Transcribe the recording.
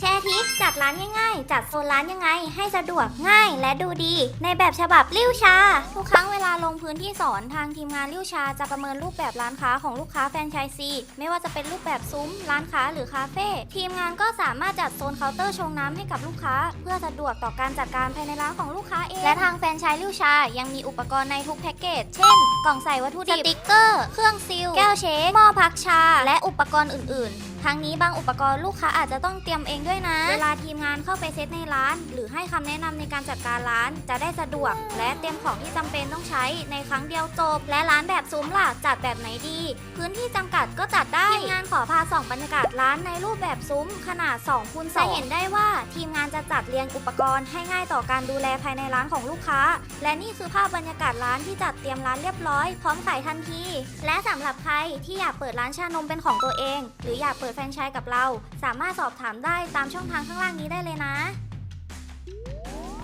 แชร์ทิปจัดร้านง่ายๆ จัดโซนร้านยังไง ให้สะดวกง่ายและดูดี ในแบบฉบับลิ้วชา ทุกครั้งเวลาลงพื้นที่สอนทางทีมงานลิ้วชา จะประเมินรูปแบบร้านค้าของลูกค้าแฟรนไชส์ซีไม่ว่าจะเป็นรูปแบบซุ้ม ร้านค้าหรือคาเฟ่ทีมงานก็สามารถจัดโซนเคาน์เตอร์ชงน้ำให้กับลูกค้า เพื่อสะดวกต่อการจัดการภายในร้านของลูกค้าเองและทางแฟรนไชส์ลิ้วชา ยังมีอุปกรณ์ในทุกแพ็กเกจเช่น กล่องใส่วัตถุดิบสติกเกอร์ เครื่องซีลแก้วเชคหม้อพักชา และอุปกรณ์อื่น ๆ ทั้งนี้บางอุปกรณ์ลูกค้าอาจจะต้องเตรียมเองด้วยนะ เวลาทีมงานเข้าไปเซตในร้าน หรือให้คำแนะนำในการจัดการร้าน จะได้สะดวก และเตรียมของที่จำเป็นต้องใช้ในครั้งเดียวจบ และร้านแบบซุ้มล่ะจัดแบบไหนดี พื้นที่จำกัดก็จัดได้ทีมงาน พาส่องบรรยากาศร้านในรูปแบบซุ้มขนาด2คูณจะเห็นได้ว่าทีมงานจะจัดเรียงอุปกรณ์ให้ง่ายต่อการดูแลภายในร้านของลูกค้า และนี่คือภาพบรรยากาศร้านที่จัดเตรียมร้านเรียบร้อยพร้อมขายทันที และสำหรับใครที่อยากเปิดร้านชานมเป็นของตัวเอง หรืออยากเปิดแฟรนไชส์กับเรา สามารถสอบถามได้ตามช่องทางข้างล่างนี้ได้เลยนะ